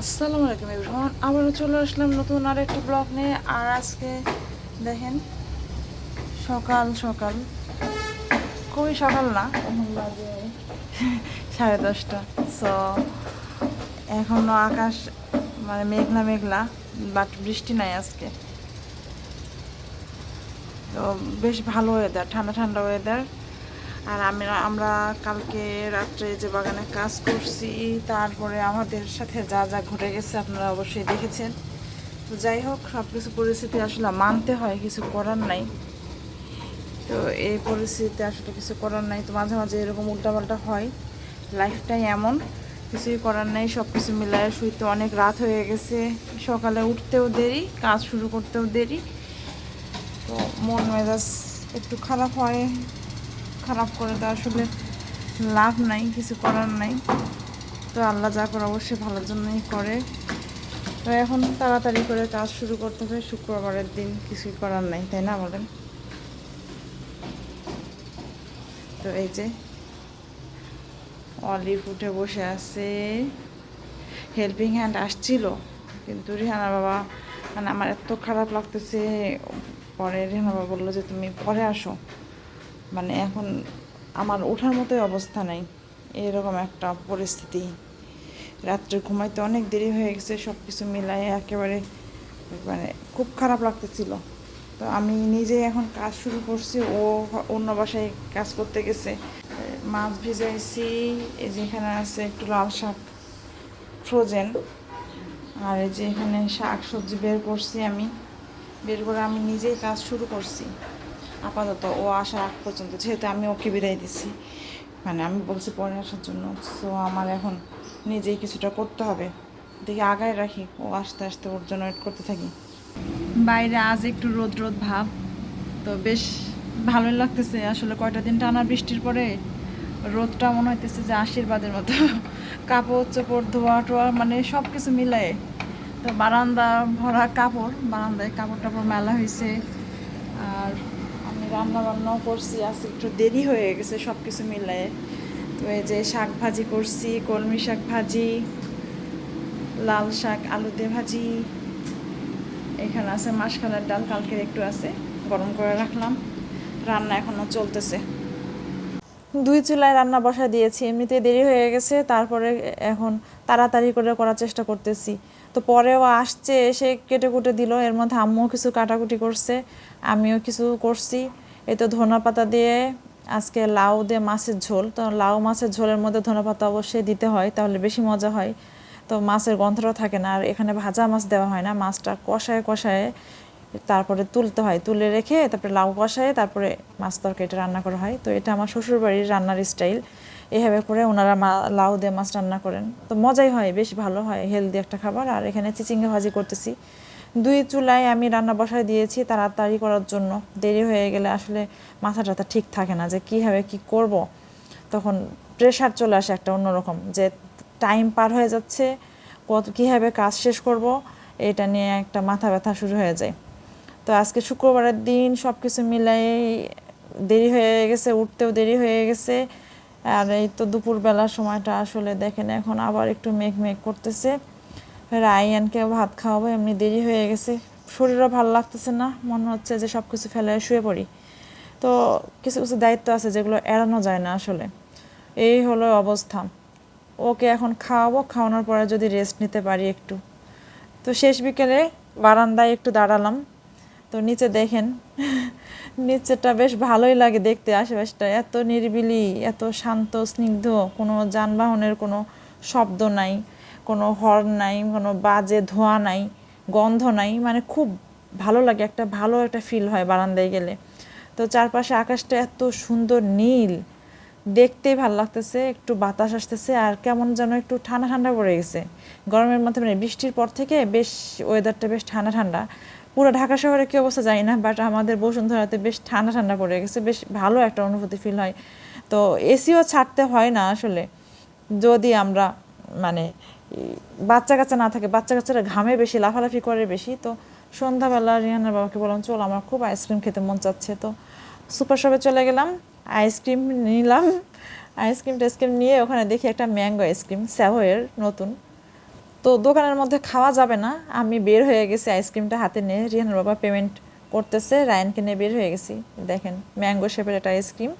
আসসালামু আলাইকুম এভরিওয়ান, আবারও চলে আসলাম নতুন আর একটা ব্লগ নিয়ে। আর আজকে দেখেন, সকাল সকাল, খুবই সকাল না, সাড়ে দশটা। সো এখনও আকাশ মানে মেঘলা মেঘলা বাট বৃষ্টি নাই আজকে। তো বেশ ভালো ওয়েদার ঠান্ডা ঠান্ডা ওয়েদার আর আমি আমরা কালকে রাত্রে যে বাগানে কাজ করছি, তারপরে আমাদের সাথে যা যা ঘটে গেছে আপনারা অবশ্যই দেখেছেন। তো যাই হোক সব কিছু পরিস্থিতি আসলে মানতে হয়, কিছু করার নাই। তো এই পরিস্থিতিতে আসলে কিছু করার নাই। তো মাঝে মাঝে এরকম উল্টাপাল্টা হয়, লাইফটাই এমন, কিছুই করার নাই সব কিছু মিলায় শুইতে অনেক রাত হয়ে গেছে। সকালে উঠতেও দেরি, কাজ শুরু করতেও দেরি। তো মন মেজাজ একটু খারাপ হয়। খারাপ করে তো আসলে লাভ নাই, কিছু করার নাই। তো আল্লাহ যা করে অবশ্যই ভালোর জন্যই করে। তো এখন তাড়াতাড়ি করে কাজ শুরু করতে হবে, শুক্রবারের দিন কিছুই করার নাই, তাই না বলেন? তো এই যে অলিভ উঠে বসে আছে। হেল্পিং হ্যান্ড আসছিল, কিন্তু রিহানা বাবা মানে আমার এত খারাপ লাগতেছে। পরে রিহানা বাবা বলল যে, তুমি পরে আসো। মানে এখন আমার ওঠার মতোই অবস্থা নাই। এরকম একটা পরিস্থিতি। রাত্রে ঘুমাইতে অনেক দেরি হয়ে গেছে সব কিছু মিলাই একেবারে মানে খুব খারাপ লাগতেছিল। তো আমি নিজে এখন কাজ শুরু করছি, ও অন্য বাসায় কাজ করতে গেছে। মাছ ভিজাইছি, এই যে এখানে আছে একটু লাল শাক, ফ্রোজেন, আর এই যে এখানে শাক সবজি বের করছি আমি। বের করে আমি নিজেই কাজ শুরু করছি। আপাতত ও আসার আগ পর্যন্ত, যেহেতু আমি ওকে বিদায় দিছি। মানে আমি বলছি পরে আসার জন্য সো আমার এখন নিজেই কিছুটা করতে হবে। দেখি আগায় রাখি, ও আস্তে আস্তে ওর জন্য ওয়েট করতে থাকি। বাইরে আজ একটু রোদ রোদ ভাব, তো বেশ ভালোই লাগতেছে। আসলে কয়টা দিন টানা বৃষ্টির পরে রোদটা মনে হইতেছে যে আশীর্বাদের মতো। কাপড় চোপড়, ধোয়া টোয়া মানে সব কিছু মিলায়ে। তো বারান্দা ভরা কাপড়, বারান্দায় কাপড় টাপড় মেলা হয়েছে আর রান্না বান্নাও করছি, আজকে একটু দেরি হয়ে গেছে সব কিছু মিলায়ে। তো এই যে শাক ভাজি করছি, কলমি শাক ভাজি, লাল শাক, আলু দিয়ে ভাজি। এখানে আছে মাসকালের ডাল, কালকের একটু আছে, গরম করে রাখলাম। রান্না এখনও চলতেছে। দুই চুলায় রান্না বসা দিয়েছি এমনিতে দেরি হয়ে গেছে, তারপরে এখন তাড়াতাড়ি করে করার চেষ্টা করতেছি। তো পরেও আসছে এসে কেটে কুটে দিল, এর মধ্যে আম্মুও কিছু কাটাকুটি করছে, আমিও কিছু করছি। এই তো ধনা পাতা দিয়ে আজকে লাউ দিয়ে মাছের ঝোল। তো লাউ মাছের ঝোলের মধ্যে ধনা পাতা অবশ্যই দিতে হয়, তাহলে বেশি মজা হয়। তো মাছের গন্ধটা থাকে না, আর এখানে ভাজা মাছ দেওয়া হয় না, মাছটা কষায় কষায় তারপরে তুলতে হয়। তুলে রেখে তারপরে লাউ কষায় তারপরে মাছ তরকারিটা রান্না করা হয়। তো এটা আমার শ্বশুরবাড়ির রান্নার স্টাইল। এভাবে করে ওনারা মা লাউ দিয়ে মাছ রান্না করেন। তো মজাই হয়, বেশ ভালো হয়, হেলদি একটা খাবার। আর এখানে চিচিঙ্গা ভাজি করতেছি। দুই চুলায় আমি রান্না বসায় দিয়েছি তাড়াতাড়ি করার জন্য। দেরি হয়ে গেলে আসলে মাথা টাথা ঠিক থাকে না যে কীভাবে কি করব। তখন প্রেশার চলে আসে একটা অন্যরকম যে টাইম পার হয়ে যাচ্ছে, কত কীভাবে কাজ শেষ করব, এটা নিয়ে একটা মাথা ব্যথা শুরু হয়ে যায়। তো আজকে শুক্রবারের দিন সব কিছু মিলাই দেরি হয়ে গেছে, উঠতেও দেরি হয়ে গেছে। আর এই তো দুপুরবেলার সময়টা আসলে দেখেন এখন আবার একটু মেঘ মেঘ করতেছে। রায়ানকে ভাত খাওয়াবো, এমনি দেরি হয়ে গেছে। শরীরও ভালো লাগতেছে না, মনে হচ্ছে যে সব কিছু ফেলে শুয়ে পড়ি। তো কিছু কিছু দায়িত্ব আছে যেগুলো এড়ানো যায় না আসলে। এই হলো অবস্থা। ওকে এখন খাওয়াবো, খাওয়ানোর পরে যদি রেস্ট নিতে পারি একটু। তো শেষ বিকেলে বারান্দায় একটু দাঁড়ালাম। তো নিচে দেখেন, নিচেটা বেশ ভালোই লাগে দেখতে, আশেপাশটা এত নিরিবিলি, এত শান্ত, স্নিগ্ধ, কোনো যানবাহনের কোনো শব্দ নাই। কোনো হর্ন নাই, কোনো বাজে ধোঁয়া নাই, গন্ধ নাই মানে খুব ভালো লাগে, একটা ভালো একটা ফিল হয় বারান্দায় গেলে। তো চারপাশে আকাশটা এত সুন্দর নীল, দেখতেই ভালো লাগতেছে, একটু বাতাস আসতেছে, আর কেমন যেন একটু ঠান্ডা ঠান্ডা পড়ে গেছে। গরমের মধ্যে মানে বৃষ্টির পর থেকে বেশ ওয়েদারটা বেশ ঠান্ডা ঠান্ডা। পুরো ঢাকা শহরে কী অবস্থা জানি না বাট আমাদের বসুন্ধরাতে বেশ ঠান্ডা ঠান্ডা পড়ে গেছে, বেশ ভালো একটা অনুভূতি ফিল হয়। তো এসিও ছাড়তে হয় না আসলে। যদি আমরা মানে বাচ্চা কাচ্চা না থাকে, বাচ্চা কাচ্চারা ঘামে বেশি, লাফালাফি করে বেশি, তো সন্ধ্যাবেলা রিহানার বাবাকে বললাম, চল, আমার খুব আইসক্রিম খেতে মন চাচ্ছে। তো সুপার শপে চলে গেলাম আইসক্রিম নিলাম আইসক্রিম টাইসক্রিম নিয়ে ওখানে দেখি একটা ম্যাঙ্গো আইসক্রিম স্যাভোয়ের নতুন। তো দোকানের মধ্যে খাওয়া যাবে না, আমি বের হয়ে গেছি আইসক্রিমটা হাতে নিয়ে রিহানের বাবা পেমেন্ট করতেছে, রায়নকে নিয়ে বের হয়ে গেছি। দেখেন ম্যাঙ্গো শেপের একটা আইসক্রিম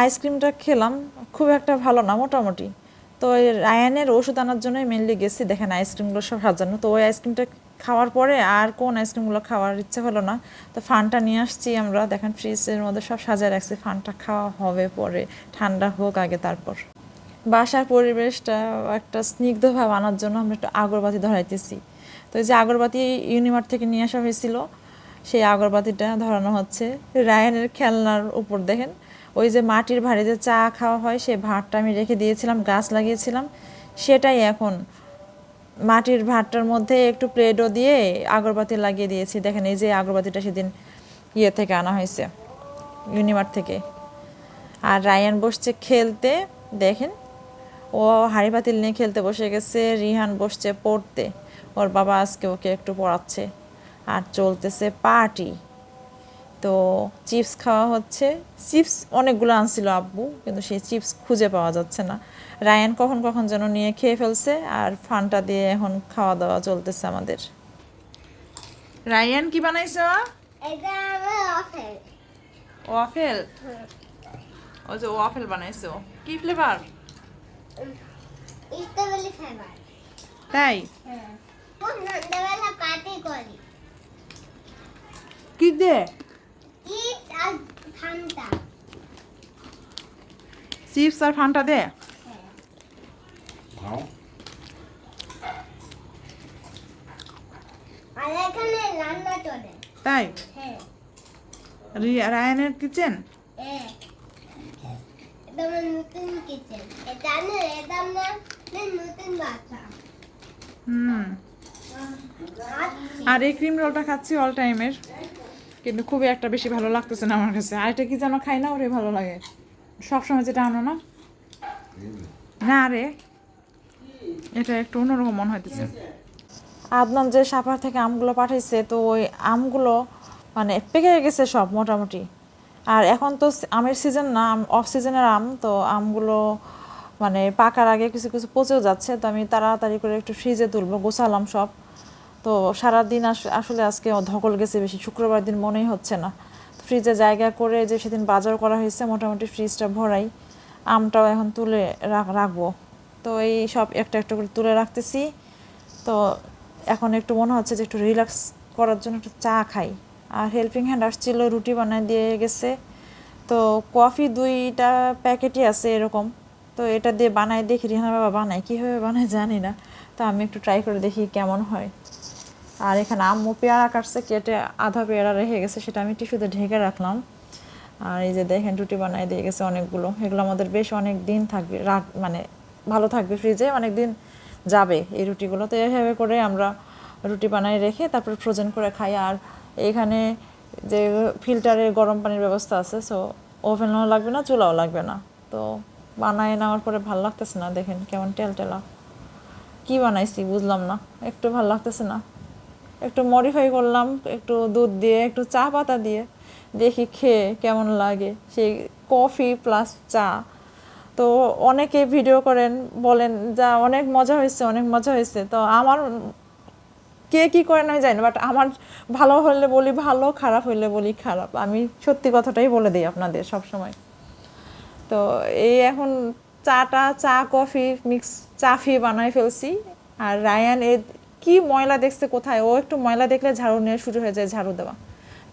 আইসক্রিমটা খেলাম, খুব একটা ভালো না, মোটামুটি। তো রায়ানের ওষুধ আনার জন্যই মেনলি গেছি। দেখেন আইসক্রিমগুলো সব সাজানো। তো ওই আইসক্রিমটা খাওয়ার পরে আর কোন আইসক্রিমগুলো খাওয়ার ইচ্ছে হলো না। তো ফানটা নিয়ে আসছি আমরা। দেখেন ফ্রিজের মধ্যে সব সাজায় রাখছি। ফানটা খাওয়া হবে পরে। ঠান্ডা হোক আগে তারপর। বাসার পরিবেশটা একটা স্নিগ্ধ ভাব আনার জন্য আমরা একটু আগরবাতি ধরাইতেছি। তো এই যে আগরবাতি ইউনিমার্ট থেকে নিয়ে আসা হয়েছিল, সেই আগরবাতিটা ধরানো হচ্ছে। রায়ানের খেলনার উপর দেখেন। ওই যে মাটির ভাঁড়ে যে চা খাওয়া হয় সেই ভাঁড়টা আমি রেখে দিয়েছিলাম, গাছ লাগিয়েছিলাম। সেটাই এখন মাটির ভাঁড়টার মধ্যে একটু প্লেটও দিয়ে আগরবাতি লাগিয়ে দিয়েছি। দেখেন এই যে আগরবাতিটা সেদিন ইয়ে থেকে আনা হয়েছে, ইউনিমার্ট থেকে। আর রায়ান বসছে খেলতে, দেখেন। ও হাড়ি পাতিল নিয়ে খেলতে বসে গেছে, রিহান বসছে পড়তে। ওর বাবা আজকে ওকে একটু পড়াচ্ছে। আর চলতেছে পার্টি। তো চিপস খাওয়া হচ্ছে। চিপস অনেকগুলো আনছিল আব্বু কিন্তু সেই চিপস খুঁজে পাওয়া যাচ্ছে না। রায়ান কখন কখন যেন নিয়ে খেয়ে ফেলছে আর ফানটা দিয়ে এখন খাওয়া দাওয়া চলতেছে আমাদের। রায়ান কি বানাইছে ওয়াফেল ও যে ওয়াফেল বানাইছে কি ফ্লেভার তাই? কি দে? আর চিপস আর ফানটা দে। খাও আর এখানে রান্না চলে। তাই? হ্যাঁ। রায়ানের কিচেন হ্যাঁ। নতুন কিচেন এটা না এটা আমার নতুন বাসা হুম। আর এই ক্রিম রোলটা খাচ্ছি অল টাইমের কিন্তু খুবই একটা বেশি ভালো লাগতেছে না আমার কাছে। আর এটা কি যেন খাই না, ওরে ভালো লাগে। সবসময় যেটা আনো না? না রে। এটা একটু অন্যরকম মনে হইতেছে। আদনান যে সাপার থেকে আমগুলো পাঠাইছে, তো ওই আমগুলো মানে পেকে গেছে সব মোটামুটি। আর এখন তো আমের সিজন না অফ সিজনের আম, তো আমগুলো মানে পাকার আগে কিছু কিছু পচেও যাচ্ছে। তো আমি তাড়াতাড়ি করে একটু ফ্রিজে তুলবো, গোছালাম সব। তো সারাদিন আস- আসলে আজকে ধকল গেছে বেশি, শুক্রবার দিন মনেই হচ্ছে না। ফ্রিজে জায়গা করে যে সেদিন বাজার করা হয়েছে, মোটামুটি ফ্রিজটা ভরাই, আমটাও এখন তুলে রাখ, রাখব। তো এই সব একটা একটা করে তুলে রাখতেছি। তো এখন একটু মনে হচ্ছে যে একটু রিল্যাক্স করার জন্য একটু চা খাই। আর হেল্পিং হ্যান্ড আসছিল, রুটি বানায় দিয়ে গেছে। তো কফি দুইটা প্যাকেটই আছে এরকম। তো এটা দিয়ে বানায় দেখি, রিহানা বাবা বানায়, কীভাবে বানায় জানি না। তো আমি একটু ট্রাই করে দেখি কেমন হয়। আর এখানে আম্মু পেয়ারা কাটছে, কেটে আধা পেয়ারা রেখে গেছে, সেটা আমি টিস্যুতে ঢেকে রাখলাম। আর এই যে দেখেন, রুটি বানায় দিয়ে গেছে অনেকগুলো। এগুলো আমাদের বেশ অনেক দিন থাকবে রাখ মানে ভালো থাকবে ফ্রিজে, অনেক দিন যাবে এই রুটিগুলো তো এভাবে করে আমরা রুটি বানাই রেখে তারপর ফ্রোজেন করে খাই। আর এখানে যে ফিল্টারে গরম পানির ব্যবস্থা আছে সো ওভেনও লাগবে না, চুলাও লাগবে না। তো বানায় নেওয়ার পরে ভালো লাগতেছে না, দেখেন কেমন টেলটেলা। কি বানাইছি বুঝলাম না, একটু ভালো লাগতেছে না। একটু মডিফাই করলাম, একটু দুধ দিয়ে, একটু চা পাতা দিয়ে, দেখি খেয়ে কেমন লাগে। সেই কফি প্লাস চা। তো অনেকে ভিডিও করেন, বলেন যা অনেক মজা হয়েছে, অনেক মজা হয়েছে। তো আমার কে কি করেন আমি জানি না বাট আমার ভালো হলে বলি ভালো, খারাপ হলে বলি খারাপ। আমি সত্যি কথাটাই বলে দিই আপনাদের সব সময় তো এই এখন চাটা, চা কফি মিক্স চা ফি বানাই ফেলছি। আর রায়ান এ কি ময়লা দেখছে কোথায়? ও একটু ময়লা দেখলে ঝাড়ু নিয়ে শুরু হয়ে যায় ঝাড়ু দেওয়া।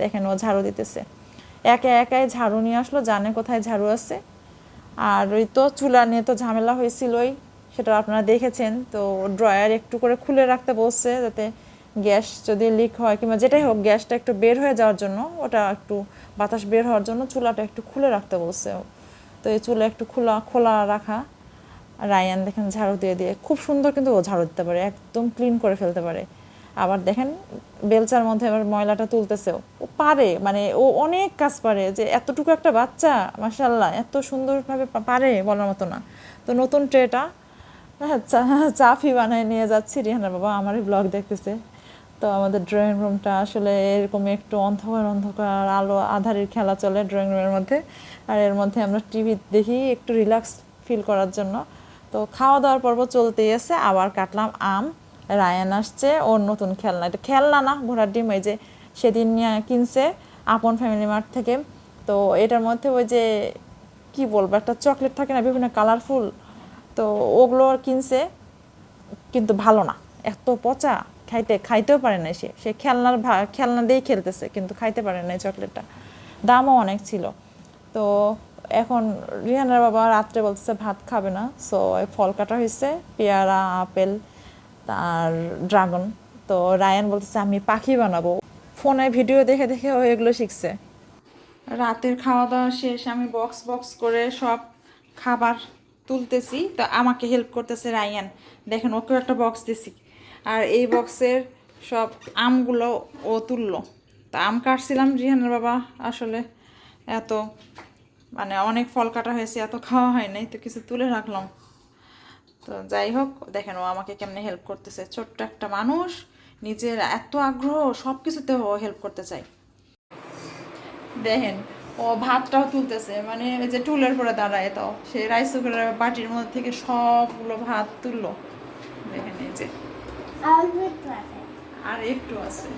দেখেন ও ঝাড়ু দিতেছে। একে একাই ঝাড়ু নিয়ে আসলো, জানে কোথায় ঝাড়ু আছে। আর ওই তো চুলা নিয়ে তো ঝামেলা হয়েছিলই, সেটা আপনারা দেখেছেন। তো ড্রয়ার একটু করে খুলে রাখতে বলছে যাতে গ্যাস যদি লিক হয় কিংবা যেটাই হোক গ্যাসটা একটু বের হয়ে যাওয়ার জন্য, ওটা একটু বাতাস বের হওয়ার জন্য চুলাটা একটু খুলে রাখতে বলছে তো এই চুলা একটু খোলা খোলা রাখা রায়ান দেখেন ঝাড়ু দিয়ে দিয়ে, খুব সুন্দর কিন্তু ও ঝাড়ু দিতে পারে, একদম ক্লিন করে ফেলতে পারে। আবার দেখেন বেলচার মধ্যে এবার ময়লাটা তুলতেছে ও। পারে মানে ও অনেক কাজ পারে, যে এতটুকু একটা বাচ্চা মাসাল্লাহ এত সুন্দরভাবে পারে বলার মতো না। তো নতুন ট্রেটা চা, চাফি বানায় নিয়ে যাচ্ছি। রিহানার বাবা আমারই ব্লগ দেখতেছে। তো আমাদের ড্রয়িং রুমটা আসলে এরকম একটু অন্ধকার অন্ধকার, আলো আধারের খেলা চলে ড্রয়িং রুমের মধ্যে। আর এর মধ্যে আমরা টিভি দেখি, একটু রিল্যাক্স ফিল করার জন্য। তো খাওয়া দাওয়ার পর্ব চলতেই আছে, আবার কাটলাম আম, রায়ান আসছে, ওর নতুন খেলনা। এটা খেলনা না, ঘোড়ার ডিম ওই যে সেদিন নিয়ে কিনছে আপন ফ্যামিলি মার্ট থেকে। তো এটার মধ্যে ওই যে কি বলব, একটা চকলেট থাকে না, বিভিন্ন কালারফুল তো ওগুলো কিনছে, কিন্তু ভালো না। এত পচা, খাইতে, খাইতেও পারে না সে। সে খেলনার খেলনা দিয়েই খেলতেছে, কিন্তু খাইতে পারে না চকলেটটা দামও অনেক ছিল। তো এখন রিহানার বাবা রাত্রে বলতেছে ভাত খাবে না সো ফল কাটা হয়েছে, পেয়ারা, আপেল, আর ড্রাগন। তো রায়ান বলতেছে, আমি পাখি বানাবো। ফোনে ভিডিও দেখে দেখে ও এগুলো শিখছে। রাতের খাওয়া দাওয়া শেষ, আমি বক্স বক্স করে সব খাবার তুলতেছি। তো আমাকে হেল্প করতেছে রায়ান। দেখেন, ওকেও একটা বক্স দিছি। আর এই বক্সের সব আমগুলো ও তুললো। তা আম কাটছিলাম রিহানের বাবা, আসলে এত মানে অনেক ফল কাটা হয়েছে এত খাওয়া হয় নাই তো কিছু তুলে রাখলাম। তো যাই হোক দেখেন ও আমাকে কেমনে হেল্প করতেছে। ছোট্ট একটা মানুষ নিজের এত আগ্রহ সব কিছুতে ও হেল্প করতে চায়। দেখেন ও ভাতটাও তুলতেছে মানে ওই যে টুলের পরে দাঁড়ায় তো সে রাইস কুকারের বাটির মধ্যে থেকে সবগুলো ভাত তুললো। দেখেন এই যে। আর একটু আছে আর একটু আছে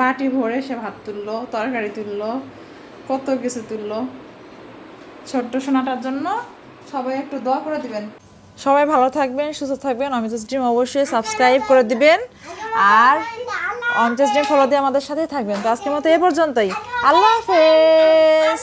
বাটি ভরে সে ভাত তুললো, তরকারি তুললো, কত কিছু তুললো। ছোট্ট সোনাটার জন্য সবাই একটু দোয়া করে দিবেন। সবাই ভালো থাকবেন, সুস্থ থাকবেন। অমিতাস ড্রিম অবশ্যই সাবস্ক্রাইব করে দিবেন। আর অমিতাস ড্রিম ফলো দিয়ে আমাদের সাথেই থাকবেন। তো আজকের মতো এ পর্যন্তই। আল্লাহ হাফেজ।